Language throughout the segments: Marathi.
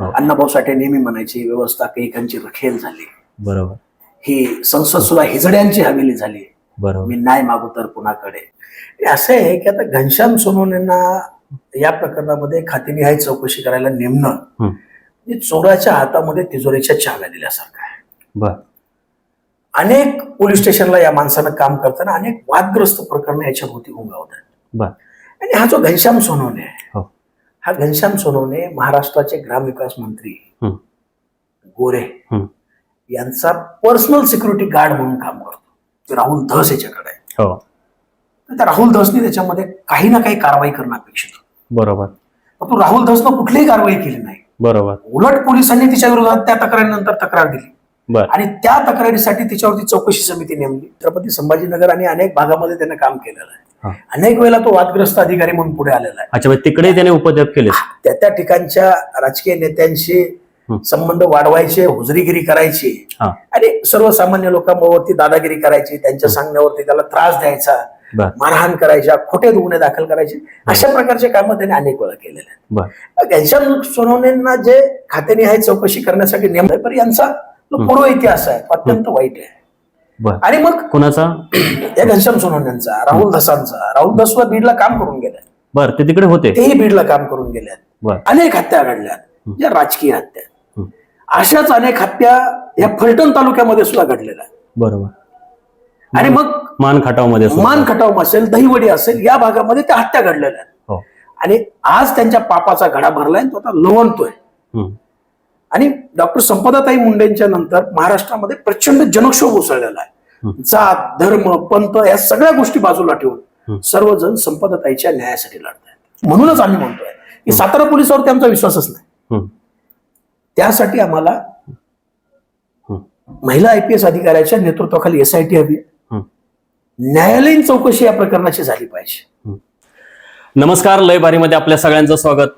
हो. अण्णाभाऊ साठे नेहमी म्हणायची व्यवस्था कैकांची रखेल झाली. बरोबर. ही संसद सुद्धा हिजड्यांची हवेली झाली. बरोबर. मी नाही मागू तर कुणाकडे? हे असं आहे की आता घनश्याम सोनवणेंना या प्रकरणामध्ये खातेनिहाय चौकशी करायला नेमणं. म्हणजे चोराच्या हातामध्ये तिजोरीच्या चाव्या दिल्यासारखं आहे. बर. अनेक पोलीस स्टेशनला या माणसानं काम करताना अनेक वादग्रस्त प्रकरणं याच्या भोवती आहेत बर. आणि हा जो घनश्याम सोनवणे आहे हो घनश्याम सोनवणे महाराष्ट्राचे ग्रामविकास मंत्री. गोरे. यांचा पर्सनल सिक्युरिटी गार्ड म्हणून काम करतो. ते राहुल धस याच्याकडे. आहे हो. तर त्या राहुल धसने त्याच्यामध्ये काही ना काही कारवाई करणं अपेक्षित होतं. बरोबर. परंतु राहुल धसनं कुठलीही कारवाई केली नाही. बरोबर. उलट पोलिसांनी तिच्या विरोधात त्या तक्रारीनंतर तक्रार दिली. आणि त्या तक्रारीसाठी तिच्यावरती चौकशी समिती नेमली. छत्रपती संभाजीनगर आणि अनेक भागामध्ये त्याने काम केलेलं. आहे. अनेक वेळेला तो वादग्रस्त अधिकारी म्हणून पुढे आलेला आहे. अच्छा तिकडे त्याने उपद्रव केले त्या त्या ठिकाणच्या राजकीय नेत्यांशी. संबंध वाढवायचे हुजरीगिरी करायची. आणि सर्वसामान्य लोकांवरती दादागिरी करायची त्यांच्या सांगण्यावरती त्याला त्रास द्यायचा मारहाण करायच्या खोटे गुन्हे दाखल करायचे. अशा प्रकारचे कामं त्यांनी अनेक वेळा केलेले आहेत. घनश्याम सोनवणेंना जे खातेनिहाय चौकशी करण्यासाठी नेमलंय पण यांचा जो पूर्व इतिहास आहे तो अत्यंत वाईट आहे. आणि मग कुणाचा? या घनश्याम सोनवण्यांचा राहुल धसांचा. राहुल सुद्धा बीडला काम करून गेले बर ते तिकडे होते. तेही बीडला काम करून गेले बर. अनेक हत्या घडल्यात. या राजकीय हत्या. अशाच अनेक हत्या या फलटण तालुक्यामध्ये सुद्धा घडलेल्या आहेत. बरोबर. आणि मग मान खटावमध्ये सुद्धा. मान खटाव असेल दहिवडी असेल या भागामध्ये त्या हत्या घडलेल्या आहेत. हो. आणि आज त्यांच्या पापाचा घडा भरलाय तो आता लवणतोय. आणि डॉक्टर संपदाताई मुंडेंच्या नंतर महाराष्ट्रामध्ये प्रचंड जनक्षोभ उसळलेला आहे. जात धर्म पंथ या सगळ्या गोष्टी बाजूला. ठेवून सर्वजण संपदाताईच्या न्यायासाठी लढत म्हणूनच आम्ही म्हणतोय की सातारा पोलिसावरती आमचा विश्वासच नाही. त्यासाठी आम्हाला. महिला आय पी एस अधिकाऱ्याच्या नेतृत्वाखाली एसआयटी हवी. न्यायालयीन चौकशी या प्रकरणाची झाली पाहिजे नमस्कार लय बारीमध्ये आपल्या सगळ्यांचं स्वागत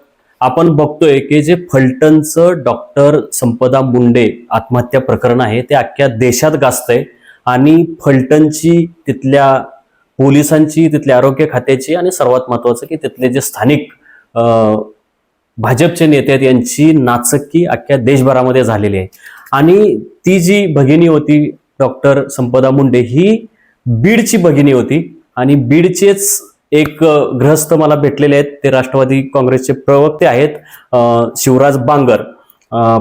आपण बघतोय की जे फलटणचं डॉक्टर संपदा मुंडे आत्महत्या प्रकरण आहे ते अख्ख्या देशात गाजतंय. आणि फलटणची तिथल्या पोलिसांची तिथल्या आरोग्य खात्याची आणि सर्वात महत्वाचं की तिथले जे स्थानिक भाजपचे नेते आहेत यांची नाचक्की अख्ख्या देशभरामध्ये झालेली आहे. आणि ती जी भगिनी होती डॉक्टर संपदा मुंडे ही बीडची भगिनी होती. आणि बीडचेच एक ग्रहस्थ गृहस्थ मला भेटलेले आहेत. ते राष्ट्रवादी काँग्रेसचे प्रवक्ते आहेत शिवराज बांगर.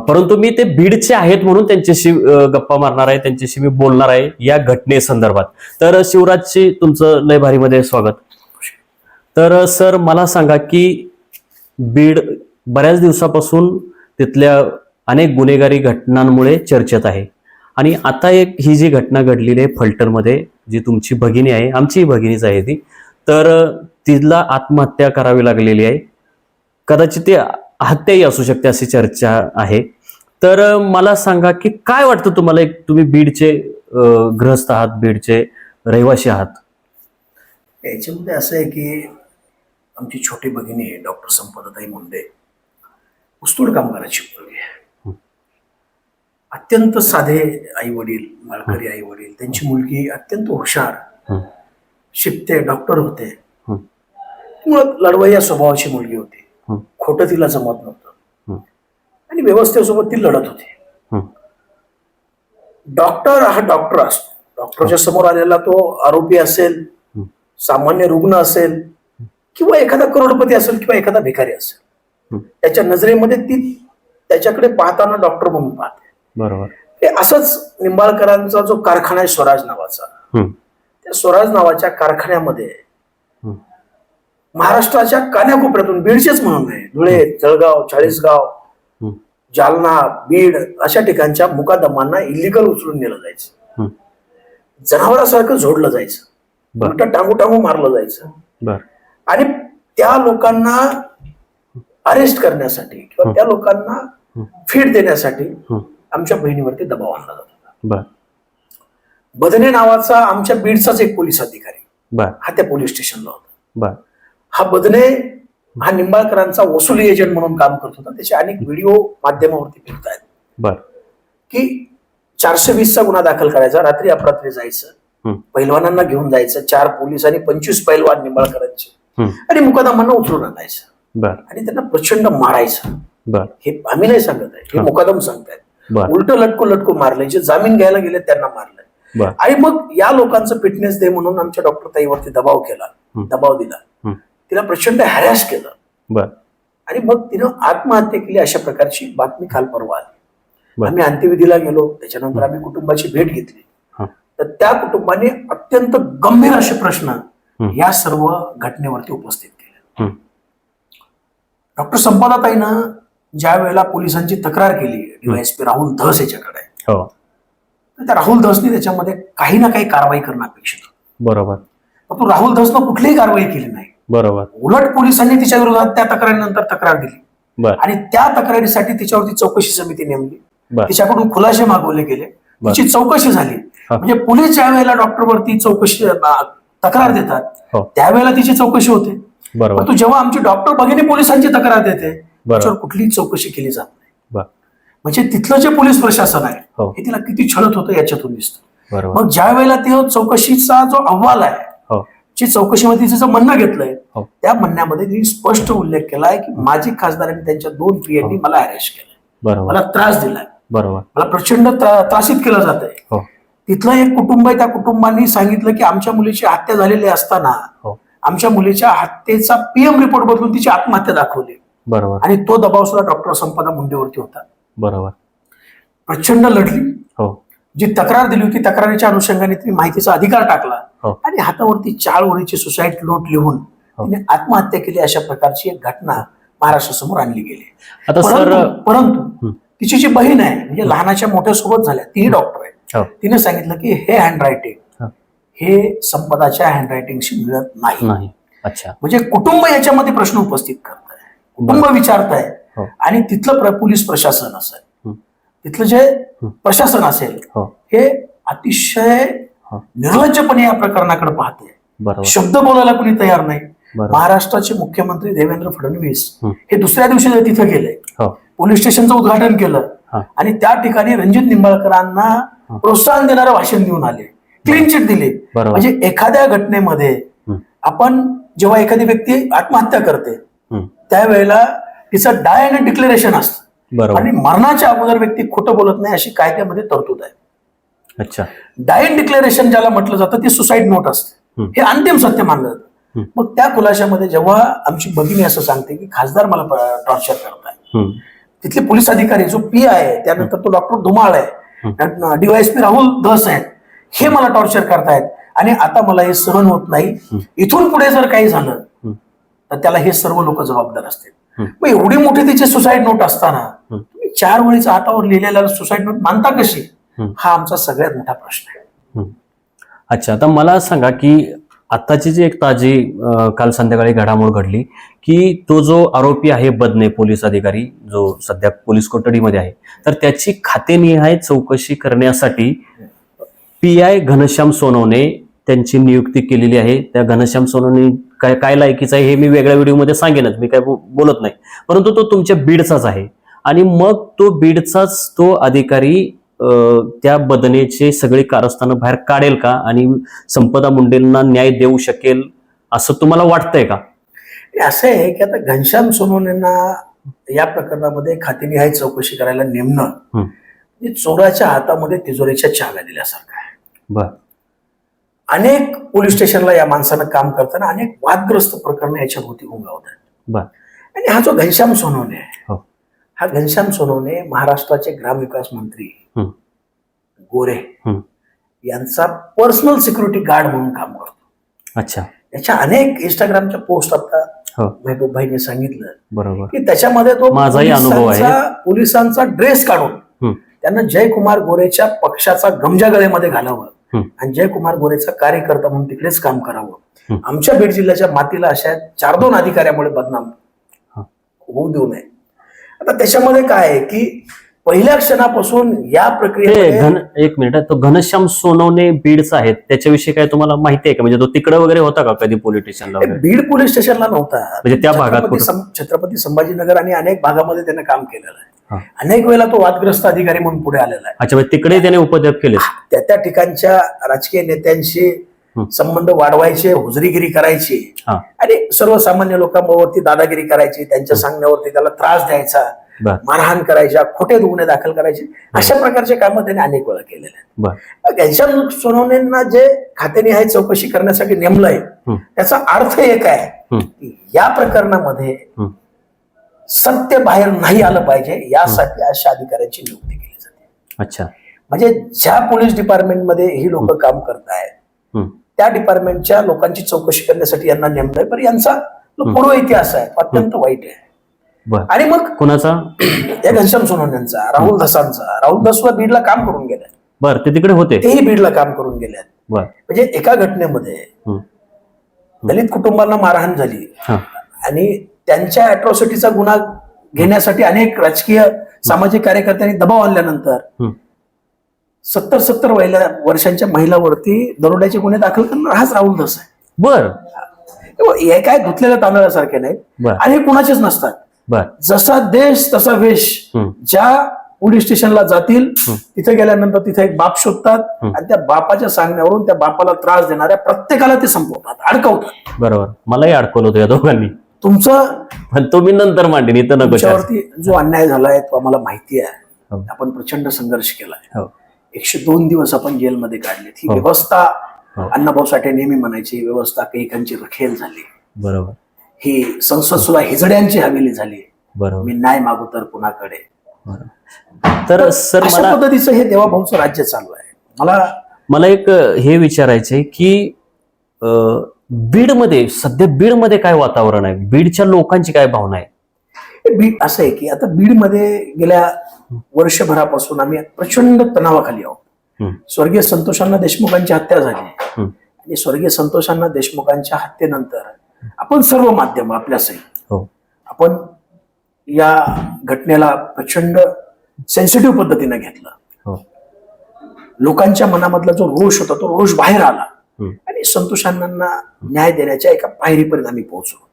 परंतु मी ते बीडचे आहेत म्हणून त्यांच्याशी गप्पा मारणार आहे त्यांच्याशी मी बोलणार आहे या घटनेसंदर्भात. तर शिवराजशी तुमचं लय भारीमध्ये स्वागत. तर सर मला सांगा की बीड बऱ्याच दिवसापासून तिथल्या अनेक गुन्हेगारी घटनांमुळे चर्चेत आहे. आणि आता एक ही जी घटना घडलेली आहे फलटणमध्ये जी तुमची भगिनी आहे आमचीही भगिनीच आहे ती तर तिला आत्महत्या करावी लागलेली आहे. कदाचित ती हत्याही असू शकते अशी चर्चा आहे. तर मला सांगा की काय वाटतं तुम्हाला? एक तुम्ही बीडचे अ, गृहस्थ आहात बीडचे रहिवासी आहात. याच्यामध्ये असं आहे की आमची छोटी भगिनी आहे डॉक्टर संपदाताई मुंडे. उस्तूड कामगाराची मुलगी आहे. अत्यंत साधे आई वडील माळकरी आई वडील त्यांची मुलगी अत्यंत हुशार. शिकते डॉक्टर होते. हं, मुळात लढवय्या स्वभावाची मुलगी होती. खोटं तिला जमत नव्हतं. हं, आणि व्यवस्थेसोबत ती लढत होती. हं. डॉक्टर हा डॉक्टर असतो. डॉक्टरच्या समोर आलेला तो आरोपी असेल. सामान्य रुग्ण असेल किंवा एखादा करोडपती असेल किंवा एखादा भिकारी असेल. त्याच्या नजरेमध्ये ती त्याच्याकडे पाहताना डॉक्टर म्हणून पाहते. बरोबर. असंच निंबाळकरांचा जो कारखाना आहे स्वराज नावाचा. त्या स्वराज नावाच्या कारखान्यामध्ये महाराष्ट्राच्या कान्याकोपऱ्यातून बीडचेच म्हणून नाही धुळे जळगाव चाळीसगाव हं, जालना बीड अशा ठिकाणच्या मुकादमांना इलिगल उचलून नेलं जायचं. जनावरासारखं झोडलं जायचं. टांगू टांगू मारलं जायचं. बर. आणि त्या लोकांना अरेस्ट करण्यासाठी किंवा त्या लोकांना फीड देण्यासाठी आमच्या बहिणीवरती दबाव आणला जात होता. बदने नावाचा आमच्या बीडचाच एक पोलीस अधिकारी. हा त्या पोलीस स्टेशनला होता. हा बदने हा निंबाळकरांचा वसुली एजंट म्हणून काम करत होता. त्याचे अनेक व्हिडिओ माध्यमावरती फिरत आहेत की चारशे वीसचा गुन्हा दाखल करायचा रात्री अपरात्री जायचं पैलवानांना घेऊन जायचं चार पोलीस आणि पंचवीस पैलवान निंबाळकरांचे. आणि मुकादमांना उचलून आणायचं. आणि त्यांना प्रचंड मारायचं. हे आम्ही नाही सांगत आहे. हे. मुकादम सांगतायत. उलट लटको लटको मारले जे जामीन घ्यायला गेले त्यांना मारलंय. बर आणि मग या लोकांचं फिटनेस दे म्हणून आमच्या डॉक्टर ताईवरती दबाव केला. दबाव दिला. तिला प्रचंड हॅरॅस केलं बर आणि मग तिनं आत्महत्या केली अशा प्रकारची बातमी काल परवा आली. आम्ही अंत्यविधीला गेलो त्याच्यानंतर आम्ही कुटुंबाची भेट घेतली. तर त्या कुटुंबाने अत्यंत गंभीर असे प्रश्न. या सर्व घटनेवरती उपस्थित केले. डॉक्टर संपदाताईनं ज्या वेळेला पोलिसांची तक्रार केली डीवायएसपी राहुल धस याच्याकडे हो तर राहुल धसने त्याच्यामध्ये काही ना काही कारवाई करणं अपेक्षित होतं. बरोबर. परंतु राहुल धसनं कुठलीही कारवाई केली नाही. बरोबर. उलट पोलिसांनी तिच्या विरोधात त्या तक्रारीनंतर तक्रार दिली. आणि त्या तक्रारीसाठी तिच्यावरती चौकशी समिती नेमली. तिच्याकडून खुलासे मागवले गेले. तिची चौकशी झाली. म्हणजे पोलीस ज्या वेळेला डॉक्टरवरती चौकशी तक्रार देतात हो. त्यावेळेला तिची चौकशी होते. बरोबर. परंतु जेव्हा आमची डॉक्टर भगिनी पोलिसांची तक्रार देते त्याच्यावर कुठलीही चौकशी केली जात म्हणजे तिथलं जे पोलीस प्रशासन आहे हो. हे तिला किती छळत होतं याच्यातून दिसतं. मग ज्या वेळेला ते चौकशीचा जो अहवाल आहे हो. जी चौकशीमध्ये तिचं म्हणणं घेतलंय हो. त्या म्हणण्यामध्ये तिने स्पष्ट उल्लेख केलाय की माजी खासदारांनी त्यांच्या दोन पियांनी मला अरेस्ट केलं मला त्रास दिलाय. बरोबर. मला प्रचंड त्रा- त्रासित केलं जात आहे हो. तिथलं एक कुटुंब आहे त्या कुटुंबांनी सांगितलं की आमच्या मुलीची हत्या झालेली असताना आमच्या मुलीच्या हत्येचा पीएम रिपोर्ट बदलून तिची आत्महत्या दाखवली. बरोबर. आणि तो दबाव सुद्धा डॉक्टर संपदा मुंडेवरती होता. बरोबर. प्रचंड लढली. हो. जी तक्रार दिली होती तक्रारीच्या अनुषंगाने तिने माहितीचा अधिकार टाकला हो. आणि हातावरती चार ओळीची सुसाईड नोट लिहून हो. तिने आत्महत्या केली अशा प्रकारची एक घटना महाराष्ट्रासमोर आणली गेली. आता सर परंतु परंतु हं. तिची जी बहीण आहे म्हणजे लहानाच्या मोठ्या सोबत झाल्या तीही डॉक्टर आहे हो. तिने सांगितलं की हे हँडरायटिंग हा. हे संपदाच्या हँडरायटिंगशी मिळत नाही. नाही. अच्छा. म्हणजे कुटुंब याच्यामध्ये प्रश्न उपस्थित करत आहे कुटुंब विचारत आहे हो. आणि तिथलं प्र- पोलीस प्रशासन असेल. तिथलं जे प्रशासन असेल हो. हे अतिशय हो. निर्लज्जपणे या प्रकरणाकडे पाहते. शब्द बोलायला कोणी तयार नाही. महाराष्ट्राचे मुख्यमंत्री देवेंद्र फडणवीस हं. दुसऱ्या दिवशी तिथे गेले पोलीस स्टेशनचं उद्घाटन केलं आणि त्या ठिकाणी रणजित निंबाळकरांना. प्रोत्साहन देणारं भाषण देऊन आले. क्लीन चिट दिली. म्हणजे एखाद्या घटनेमध्ये. आपण जेव्हा एखादी व्यक्ती आत्महत्या करते. त्यावेळेला तिचं डाय अँड डिक्लेरेशन असतं. आणि मरणाच्या अगोदर व्यक्ती खोटं बोलत नाही अशी कायद्यामध्ये तरतूद आहे. अच्छा. डायन डिक्लेरेशन ज्याला म्हटलं जातं ते सुसाईड नोट असते. हं. अंतिम सत्य मानलं जातं. मग त्या खुलाशामध्ये जेव्हा आमची भगिनी असं सांगते की खासदार मला टॉर्चर करताय. तिथले पोलीस अधिकारी जो पी आहे त्यानंतर तो डॉक्टर धुमाळ आहे डीवायएसपी राहुल धस आहेत हे मला टॉर्चर करतायत. आणि आता मला हे सहन होत नाही. इथून पुढे जर काही झालं. तर त्याला हे सर्व लोक जबाबदार असतील. मग एवढी मोठी तिची सुसाईड नोट असताना. तुम्ही चार वेळीचा हातावर लिहिलेला सुसाईड नोट मानता कशी हं. आमचा सगळ्यात मोठा प्रश्न आहे. अच्छा आता मला सांगा की आत्ताची जी एक ताजी काल संध्याकाळी घडामोड घडली की तो जो आरोपी आहे बदने पोलीस अधिकारी जो सध्या पोलीस कोठडीमध्ये आहे तर त्याची खातेनिहाय चौकशी करण्यासाठी पी आय घनश्याम सोनवणे त्यांची नियुक्ती केलेली आहे त्या घनश्याम सोनवणे काय काय लायकीचं आहे हे मी वेगळ्या व्हिडिओमध्ये सांगेनच मी काय बोलत नाही. परंतु तो तुमच्या बीडचाच आहे. आणि मग तो बीडचाच तो अधिकारी त्या बदनेचे सगळे कारस्थानं बाहेर काढेल का? आणि संपदा मुंडेंना न्याय देऊ शकेल असं तुम्हाला वाटतंय का? असं आहे की आता घनश्याम सोनवणेंना या प्रकरणामध्ये खातेनिहाय चौकशी करायला नेमणं चोराच्या हातामध्ये तिजोरीच्या चाव्या दिल्यासारखं आहे. बर. अनेक पोलीस स्टेशनला या माणसानं काम करताना अनेक वादग्रस्त प्रकरणं याच्या भोवती बर आणि हा जो घनश्याम सोनवणे आहे हो हा घनश्याम सोनवणे महाराष्ट्राचे ग्रामविकास मंत्री. गोरे. यांचा पर्सनल सिक्युरिटी गार्ड म्हणून काम करतो अच्छा याच्या अनेक इंस्टाग्रामच्या पोस्ट आता हो महबूब भाईने सांगितलं बरोबर की त्याच्यामध्ये तो माझाही अनुभव आहे. पोलिसांचा- ड्रेस काढून. त्यांना जयकुमार गोरेच्या पक्षाचा गमजा गळेमध्ये घालावं. आणि जयकुमार गोरेचा कार्यकर्ता म्हणून तिकडेच काम करावं. आमच्या बीड जिल्ह्याच्या मातीला अशा चार दोन अधिकाऱ्यामुळे बदनाम. होऊ देऊ नये आता त्याच्यामध्ये काय आहे की पहिल्या क्षणापासून या ते प्रक्रियेमध्ये घन एक मिनिट तो घनश्याम सोनवणे बीडचा आहे त्याच्याविषयी काय तुम्हाला माहिती आहे का? म्हणजे तो तिकडे वगैरे होता का कधी पोलीस स्टेशनला वगैरे? बीड पोलीस स्टेशनला नव्हता. म्हणजे त्या भागात छत्रपती कुठं? सं- छत्रपती संभाजीनगर आणि अनेक भागामध्ये त्याने काम केलेलं हा. आहे अनेक वेळेला तो वादग्रस्त अधिकारी म्हणून पुढे आलेला आहे. अच्छा म्हणजे तिकडे त्याने उपद्रव केले. त्या त्या ठिकाणच्या राजकीय नेत्यांशी हं. संबंध वाढवायचे हुजरीगिरी करायची हा. आणि सर्वसामान्य लोकांवरती दादागिरी करायची त्यांच्या सांगण्यावरती त्याला त्रास द्यायचा. मारहाण करायच्या खोटे गुन्हे दाखल करायचे. अशा प्रकारचे कामं त्यांनी अनेक वेळा केलेले आहेत. घनश्याम सोनवणेंना जे खातेनिहाय चौकशी करण्यासाठी नेमलंय हं. त्याचा अर्थ एक आहे या प्रकरणामध्ये. सत्य बाहेर नाही आलं पाहिजे यासाठी अशा अधिकाऱ्यांची नियुक्ती केली जाते. अच्छा. म्हणजे ज्या पोलीस डिपार्टमेंटमध्ये ही लोक काम करतायत हं. त्या डिपार्टमेंटच्या लोकांची चौकशी करण्यासाठी यांना नेमलंय पण यांचा पूर्व इतिहास आहे अत्यंत वाईट आहे. आणि मग कोणाचा? या घनश्याम सोनवण्यांचा राहुल धसांचा राहुल धस सुद्धा बीडला काम करून गेलाय बर ते तिकडे होते. तेही बीडला काम करून गेले. बर. म्हणजे एका घटनेमध्ये. दलित कुटुंबांना मारहाण झाली. आणि त्यांच्या अॅट्रॉसिटीचा गुन्हा घेण्यासाठी अनेक राजकीय सामाजिक कार्यकर्त्यांनी दबाव आणल्यानंतर. सत्तर सत्तर वर्षांच्या महिलावरती दरोड्याचे गुन्हे दाखल करणार हाच राहुल धस आहे. बर. हे काय धुतलेल्या तांदळासारखे नाही आणि हे कुणाचेच नसतात. बर. जसा देश तसा वेश. ज्या पोलीस स्टेशनला जातील. तिथे गेल्यानंतर तिथे एक बाप शोधतात. आणि त्या बापाच्या सांगण्यावरून त्या बापाला त्रास देणाऱ्या प्रत्येकाला ते संपवतात अडकवतात. बरोबर. मलाही अडकवलं होतं या दोघांनी. तुमचं? पण तो मी नंतर मांडेन इथं नको जो अन्याय झालाय तो आम्हाला माहिती आहे. हो. आपण प्रचंड संघर्ष केलाय. हो. एकशे दोन दिवस आपण जेलमध्ये काढलेत ही हो. व्यवस्था. अण्णाभाऊ साठे नेहमी म्हणायची ही व्यवस्था कैकांची रखेल झाली. बरोबर. ही संसद सुद्धा हिजड्यांची हवेली झाली. बरोबर. मी न्याय मागू तर कुणाकडे तर सर अशा मला पद्धतीचं हे देवाभाऊचं राज्य चालू आहे. मला मला एक हे विचारायचंय की बीडमध्ये सध्या बीडमध्ये काय वातावरण आहे? बीडच्या लोकांची काय भावना आहे? बीड असं आहे की आता बीडमध्ये गेल्या वर्षभरापासून आम्ही प्रचंड तणावाखाली आहोत. स्वर्गीय संतोषांना देशमुखांची हत्या झाली. आणि स्वर्गीय संतोषांना देशमुखांच्या हत्येनंतर आपण सर्व माध्यम आपल्यासही हो. आपण या घटनेला प्रचंड सेन्सिटिव्ह पद्धतीने घेतलं. हो. लोकांच्या मनामधला जो रोष होता तो रोष बाहेर आला. आणि संतोषांना न्याय देण्याच्या एका पायरीपर्यंत आम्ही पोहोचलो.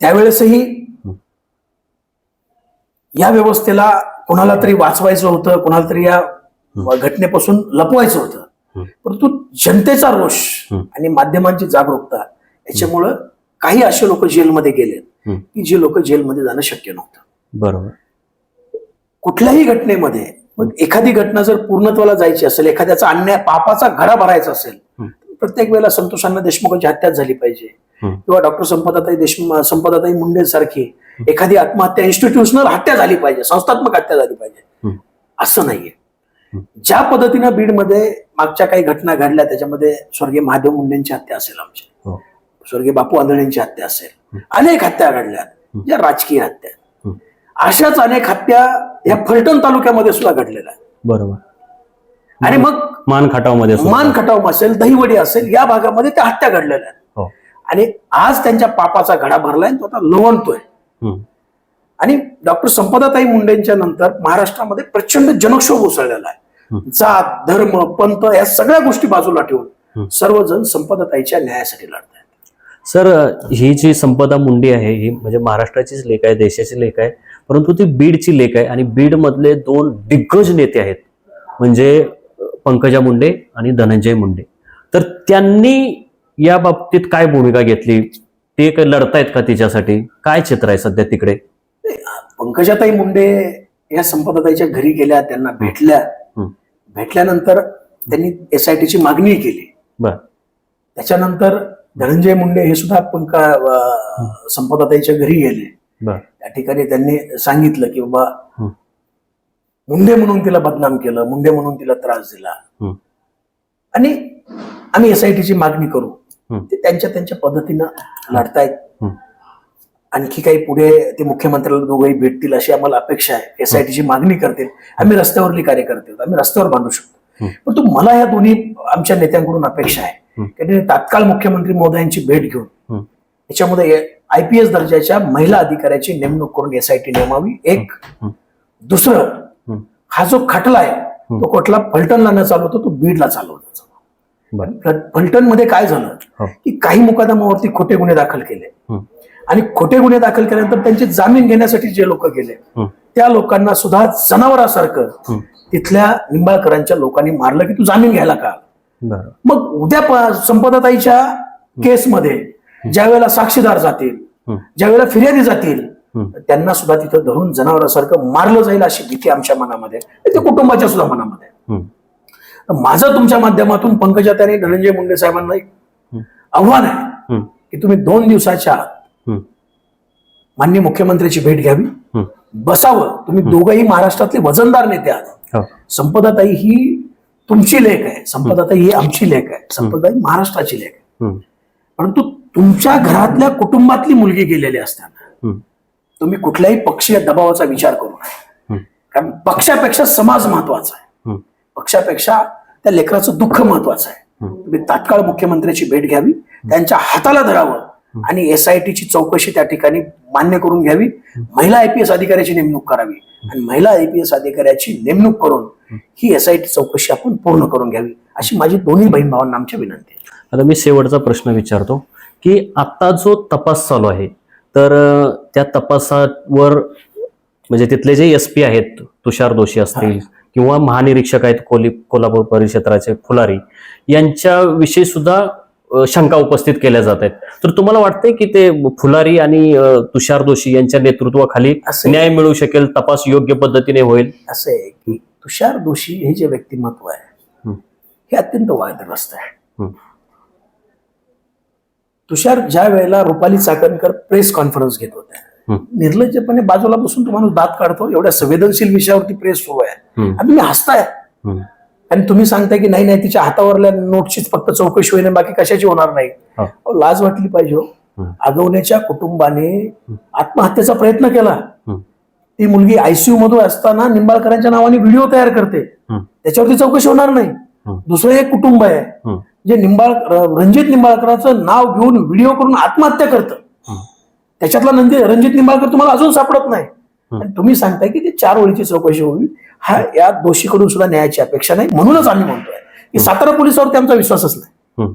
त्यावेळेसही. या व्यवस्थेला कोणाला तरी वाचवायचं होतं कोणाला तरी या घटनेपासून लपवायचं होतं. परंतु जनतेचा रोष. आणि माध्यमांची जागरूकता याच्यामुळं काही असे लोक जेलमध्ये गेलेत हं. की जे लोक जेलमध्ये जाणं शक्य नव्हतं बरोबर कुठल्याही घटनेमध्ये मग एखादी घटना जर पूर्णत्वाला जायची असेल एखाद्याचा अन्याय पापाचा घडा भरायचा असेल. तर प्रत्येक वेळेला संतोषांना देशमुखांची हत्याच झाली पाहिजे. किंवा डॉक्टर संपदाताई देशमुख संपदाताई मुंडे सारखी एखादी आत्महत्या इन्स्टिट्यूशनल हत्या झाली पाहिजे संस्थात्मक हत्या झाली पाहिजे. असं नाहीये. ज्या पद्धतीनं बीडमध्ये मागच्या काही घटना घडल्या त्याच्यामध्ये स्वर्गीय महादेव मुंडेंची हत्या असेल आमची हो स्वर्गीय बापू आंधळेंची हत्या असेल. अनेक हत्या घडल्या ज्या राजकीय हत्या. अशाच अनेक हत्या या फलटण तालुक्यामध्ये सुद्धा घडलेल्या आहेत. बरोबर. आणि मग मान खटावमध्ये. मान खटाव असेल दहीवडी असेल या भागामध्ये त्या हत्या घडलेल्या आहेत. हो. आणि आज त्यांच्या पापाचा घडा भरलाय तो आता लवणतोय आणि डॉक्टर संपदाताई मुंडेंच्या नंतर महाराष्ट्रामध्ये प्रचंड जनक्षोभ उसळलेला आहे. जात धर्म पंथ या सगळ्या गोष्टी बाजूला. ठेवून सर्वजण संपदाताईच्या न्यायासाठी लढत आहेत सर ही जी संपदा मुंडे आहे ही म्हणजे महाराष्ट्राचीच लेख आहे देशाची लेख आहे परंतु ती बीडची लेख आहे आणि बीडमधले दोन दिग्गज नेते आहेत म्हणजे पंकजा मुंडे आणि धनंजय मुंडे. तर त्यांनी या बाबतीत काय भूमिका घेतली? ते काय लढतायत का तिच्यासाठी? काय चित्र आहे सध्या तिकडे? पंकजाताई मुंडे या संपदाताईच्या घरी गेल्या त्यांना भेटल्या. भेटल्यानंतर त्यांनी एस आय टीची मागणी केली. बर. त्याच्यानंतर धनंजय मुंडे हे सुद्धा पंक संपदाताईच्या घरी गेले. त्या ठिकाणी त्यांनी सांगितलं की बाबा मुंडे म्हणून तिला बदनाम केलं मुंडे म्हणून तिला त्रास दिला. आणि आम्ही एस आय टीची मागणी करू. ते त्यांच्या त्यांच्या पद्धतीनं लढतायत. हं. आणखी काही पुढे ते मुख्यमंत्र्याला दोघंही भेटतील अशी आम्हाला अपेक्षा आहे. एस आय टीची मागणी करतील. आम्ही रस्त्यावरली कार्यकर्ते आहोत. आम्ही रस्त्यावर बांधू शकतो. परंतु मला या दोन्ही आमच्या नेत्यांकडून अपेक्षा आहे. त्यांनी तात्काळ मुख्यमंत्री महोदयांची भेट घेऊन हं, याच्यामध्ये आय पी एस दर्जाच्या महिला अधिकाऱ्याची नेमणूक करून एस आय टी नेमावी. एक. दुसरं हं. जो खटला आहे तो कुठला फलटणला न चालवतो तो बीडला चालवतो फलटणमध्ये काय झालं? हो. की काही मुकादमावरती खोटे गुन्हे दाखल केले. आणि खोटे गुन्हे दाखल केल्यानंतर त्यांचे जामीन घेण्यासाठी जे लोक गेले त्या लोकांना सुद्धा जनावरासारखं. तिथल्या निंबाळकरांच्या लोकांनी मारलं की तू जामीन घ्यायला का मग उद्या संपदाताईच्या केसमध्ये ज्या वेळेला साक्षीदार जातील ज्या वेळेला फिर्यादी जातील. त्यांना सुद्धा तिथं धरून जनावरासारखं मारलं जाईल अशी भीती आमच्या मनामध्ये. ते कुटुंबाच्या सुद्धा मनामध्ये माझं तुमच्या माध्यमातून पंकजाताई धनंजय मुंडे साहेबांना एक आव्हान आहे. की तुम्ही दोन दिवसाच्या आत. मान्य मुख्यमंत्र्याची भेट घ्यावी. बसावं तुम्ही दोघंही महाराष्ट्रातले वजनदार नेते आहात हो. संपदाताई ही तुमची लेख आहे. संपदाताई ही आमची लेख आहे. संपदाताई महाराष्ट्राची लेख आहे. परंतु तुमच्या घरातल्या कुटुंबातली मुलगी गेलेली असताना. तुम्ही कुठल्याही पक्षीय दबावाचा विचार करू नये. कारण पक्षापेक्षा समाज महत्त्वाचा आहे. पक्षापेक्षा त्या लेकराचं दुःख महत्वाचं आहे. तुम्ही तात्काळ मुख्यमंत्र्याची भेट घ्यावी. त्यांच्या हाताला धरावं. आणि एस आय टीची चौकशी त्या ठिकाणी मान्य करून घ्यावी. महिला आयपीएस अधिकाऱ्याची नेमणूक करावी. आणि महिला आयपीएस अधिकाऱ्याची नेमणूक करून ही एस आय टी चौकशी आपण पूर्ण करून घ्यावी अशी माझी दोन्ही बहीण भावांना आमची विनंती आहे. आता मी शेवटचा प्रश्न विचारतो की आता जो तपास चालू आहे तर त्या तपासावर म्हणजे तिथले जे एस पी आहेत तुषार दोषी असतील किंवा महानिरीक्षक आहेत कोली कोल्हापूर परिक्षेत्राचे फुलारी यांच्याविषयी सुद्धा शंका उपस्थित केल्या जात आहेत तर तुम्हाला वाटतंय की ते फुलारी आणि तुषार दोषी यांच्या नेतृत्वाखाली न्याय मिळू शकेल तपास योग्य पद्धतीने होईल असं आहे की तुषार दोषी हे जे व्यक्तिमत्व आहे. हे अत्यंत वादग्रस्त आहे. तुषार ज्या वेळेला रुपाली चाकणकर प्रेस कॉन्फरन्स घेत होत्या. निर्लज्जपणे बाजूला बसून तुम्हाला दात काढतो एवढ्या संवेदनशील विषयावरती प्रेस सुरू आहे. आणि हसताय. आणि तुम्ही सांगताय की नाही नाही तिच्या हातावरल्या नोटचीच फक्त चौकशी होईल बाकी कशाची होणार नाही. अहो, लाज वाटली पाहिजे हो. आगवण्याच्या कुटुंबाने आत्महत्येचा प्रयत्न केला. ती मुलगी आयसीयू मध्ये असताना निंबाळकरांच्या नावाने व्हिडिओ तयार करते. त्याच्यावरती चौकशी होणार नाही. दुसरं एक कुटुंब आहे. जे निंबाळ रणजित निंबाळकरांचं नाव घेऊन व्हिडिओ करून आत्महत्या करतं. त्याच्यातला नंदी रणजित निंबाळकर तुम्हाला अजून सापडत नाही. आणि तुम्ही सांगताय की ते चार ओळीची चौकशी होईल हा या दोषीकडून सुद्धा न्यायाची अपेक्षा नाही म्हणूनच आम्ही म्हणतोय की सातारा पोलिसावरती आमचा विश्वासच नाही.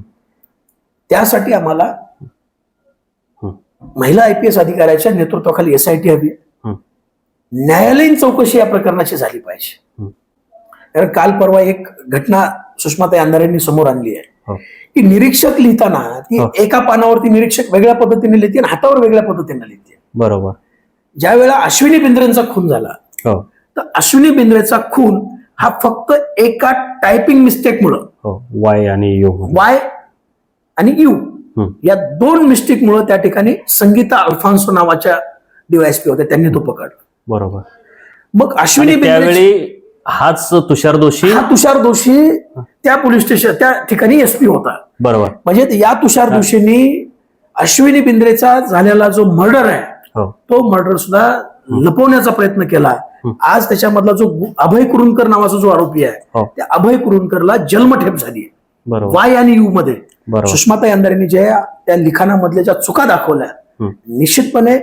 त्यासाठी आम्हाला. महिला आयपीएस अधिकाऱ्याच्या नेतृत्वाखाली एसआयटी हवी. न्यायालयीन चौकशी या प्रकरणाची झाली पाहिजे. कारण काल परवा एक घटना सुषमाताई अंधारेंनी समोर आणली आहे हो. की निरीक्षक लिहिताना ती हो. एका पानावरती निरीक्षक वेगळ्या पद्धतीने लिहिते आणि हातावर वेगळ्या पद्धतीने लिहिते बरोबर ज्या वेळेला अश्विनी बिंद्रेंचा खून झाला हो तर अश्विनी बिंद्रेचा खून हा फक्त एका टायपिंग मिस्टेकमुळं हो वाय आणि यू वाय आणि यू. या दोन मिस्टेक मुळे त्या ठिकाणी संगीता अल्फान्सो नावाच्या डीवायएसपी होत्या त्यांनी तो पकडला. बरोबर. मग अश्विनी बिंद्रे हाच तुषार दोषी हा तुषार दोषी त्या पोलीस स्टेशन त्या ठिकाणी एसपी होता. बरोबर. म्हणजे या तुषार दोषींनी अश्विनी बिंद्रेचा झालेला जो मर्डर आहे हो. तो मर्डर सुद्धा लपवण्याचा प्रयत्न केला आज त्याच्यामधला जो अभय कुरुंकर नावाचा जो आरोपी आहे हो. त्या अभय कुरुंकरला जन्मठेप झाली वाय आणि यू मध्ये. सुषमाताई अंधारेंनी ज्या त्या लिखाणामधल्या ज्या चुका दाखवल्या. निश्चितपणे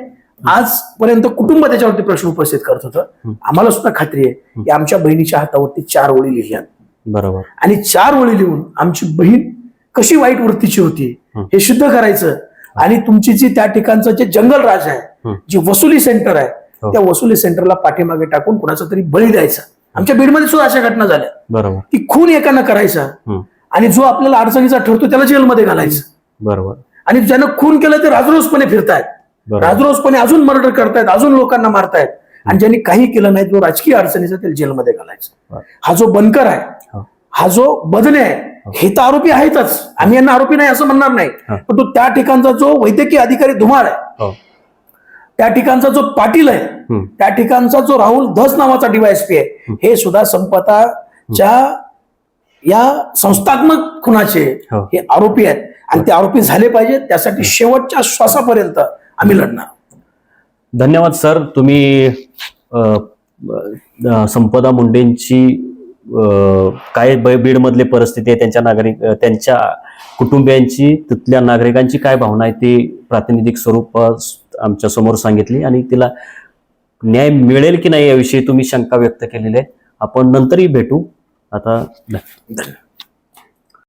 आजपर्यंत कुटुंब त्याच्यावरती प्रश्न उपस्थित करत होतं. आम्हाला सुद्धा खात्री आहे की आमच्या बहिणीच्या हातावरती चार ओळी लिहिल्या. बरोबर. आणि चार ओळी लिहून आमची बहीण कशी वाईट वृत्तीची होती. हे. सिद्ध करायचं. आणि तुमची जी त्या ठिकाणचं जे जंगल राज आहे. जी वसुली सेंटर आहे. त्या वसुली सेंटरला पाठीमागे टाकून कुणाचा तरी बळी द्यायचा. आमच्या बीडमध्ये सुद्धा अशा घटना झाल्या. बरोबर. की खून एकानं करायचा. आणि जो आपल्याला अडचणीचा ठरतो त्याला जेलमध्ये घालायचं. बरोबर. आणि ज्यानं खून केलं ते राजरोसपणे फिरतायत. बरोबर. राजरोसपणे अजून मर्डर करतायत अजून लोकांना मारतायत. आणि ज्यांनी काही केलं नाही जो राजकीय अडचणीचा त्याला जेलमध्ये घालायचं. हा जो बनकर आहे हो. हा जो बदने आहे हे तर आरोपी आहेतच. आम्ही यांना आरोपी नाही असं म्हणणार नाही. हा. पण तो त्या ठिकाणचा जो वैद्यकीय अधिकारी धुमाळ आहे हो. त्या ठिकाणचा जो पाटील आहे. त्या ठिकाणचा जो राहुल धस नावाचा डीवायएसपी आहे हे सुद्धा संपताच्या या संस्थात्मक खुनाचे हो. हे आरोपी आहेत. आणि ते आरोपी झाले पाहिजे त्यासाठी शेवटच्या श्वासापर्यंत आम्ही लढणार. धन्यवाद सर. तुम्ही संपदा मुंडेंची काय बीडमधली परिस्थिती आहे त्यांच्या नागरिक त्यांच्या कुटुंबियांची तिथल्या नागरिकांची काय भावना आहे ती प्रातिनिधिक स्वरूपात आमच्यासमोर सांगितली आणि तिला न्याय मिळेल की नाही याविषयी तुम्ही शंका व्यक्त केलेली आहे. आपण नंतरही भेटू. आता धन्यवाद.